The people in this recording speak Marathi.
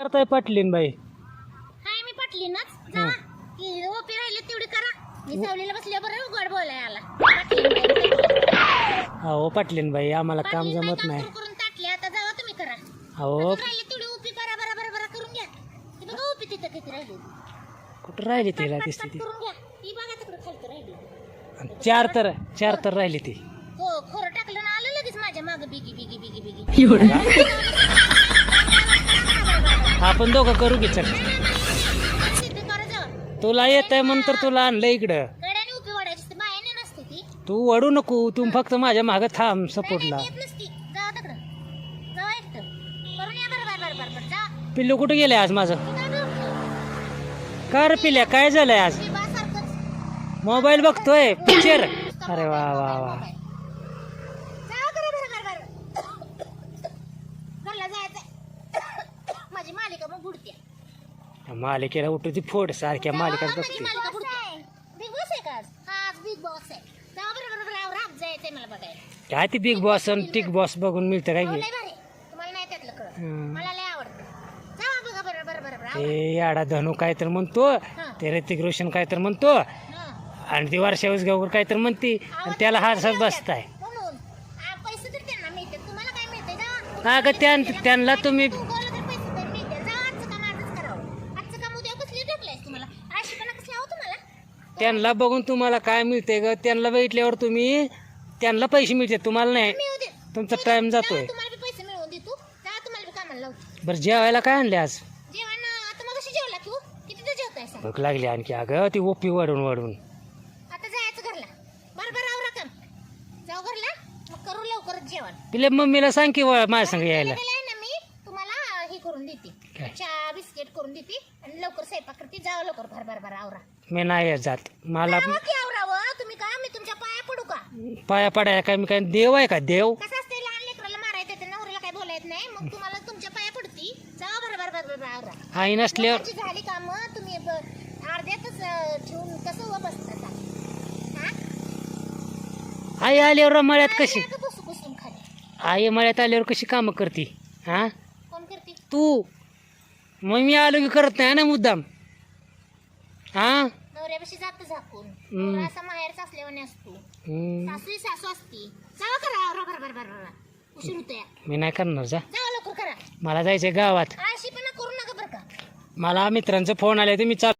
करताय पाटलीन बाई? हाय मी पाटलीनच. जा. ओपी राहिले तेवढी करा. मी सावलीला बसले बरं गोड बोलाय आला. अहो पाटलीन बाई आम्हाला काम जमत नाही. करून ताटले आता जावा तुम्ही करा. अहो. राहिले तेवढी ओपी करा बरा बरा बरा करून घ्या. ती बघा ओपी तिथं किती राहिली. कुठं राहिली तिला दिसते ती? करून घ्या. ती बघा तिकडे खालतं राहिली. आणि चार तर चार तर राहिली ती. हो खोरं टाकलं ना आलं लगेच माझ्या माग बिगी बिगी बिगी बिगी. आपण दोघं करू की चल. करा तुला येत आहे म्हणून तर तुला आणलं इकडं. ती. वडू नको तू फक्त माझ्या मागं थांब सपोर्टला पिल्लू कुठं गेले आज माझं? काय बघ का रे पिल्या काय झालंय आज? मोबाईल बघतोय पिक्चर अरे वा वा वा जावा करा बरं बरं बरं घरला जायचं माझी मालिका मग मालिकेला उठू ती फोड सारख्या मालिकाच माझी बघते. मालिका बिग बॉस आहे का आज? हा आज बिग बॉस आहे. जायचंय मला बघायला. काय ती बिग बॉस आणि टिक बॉस बघून मिळतं काय हो, की? लय भारी. तुम्हाला नाही त्यातलं कळत. हम्म. मला लय आवडतं. जावा बघा बरं बरं बरं बरं ते याडा धनू काय तर म्हणतो ते ऋतिक रोशन काय तर म्हणतो हं. आणि ती वर्षा उसगावर काय तर म्हणती आणि त्याला हा असाच बसताय. म्हणून. आ, पैसे तर त्यांना मिळतात. तुम्हाला काय मिळतंय? जावा. अगं त्यां त्यांना तुम्ही त्यांना बघून तुम्हाला काय मिळते ग? त्यांना बघितल्यावर तुम्ही त्यांना पैसे मिळते तुम्हाला नाही. तुमचा टाइम जातोय. जावा, तुम्हाला बी पैसे मिळवून देतो. जावा तुम्हाला बी कामाला लावतो. बरं जेवायला काय आणले आज? जेवण आता मग कशी जेवला की हो? किती तर जेवताय सांग. भूक लागली आणखी अगं ती ओपी वाढून वाढून आता जायचं घरला. बरं बरं आवरा काम. जाऊ घरला मग करू लवकरच जेवण. तिला मम्मीला सांग की वा- माझ्या संग यायला. ना मी तुम्हाला हे करून देते. चहा बिस्किट करून देते आणि लवकर स्वयंपाक करते. जावं लवकर भर भर भर आवरा. मी नाही येत जात. मला जावं की आवरावं तुम्ही का? मी तुमच्या पाया पडू का? पाया पडायला काय? मी काय देव आहे का? देव? कसं असते लहान लेकराला मारायचं येते नवऱ्याला काय बोलायत नाही. मग तुम्हाला तुमच्या पाया पडती. जावा भर भर भर भर आवरा. आई नसल्यावर लोकांची झाली काम तुम्ही ब- अर्ध्यातच अं, ठेवून कसं उभं बसता हा? आई आल्यावर मळ्यात कशी? मागं बसू बसून खाली. आई मळ्यात आल्यावर कशी कामं करते? हा? कोण करते? तू. मग मी आलो की करत नाही ना मुद्दाम? हा? नवऱ्यापाशी जात झाकून. हम्म. नवरा असा माहेरचा असल्यावाने असतो. हम्म, सासू सासू असती. जावा करा आवरा भर भर भर भर. उशीर होतोय. मी नाही करणार जा. जावा लवकर करा. मला जायचंय गावात. आळशीपणा करू नका बरं का. मला मित्रांचा फोन आला तर मी चाल.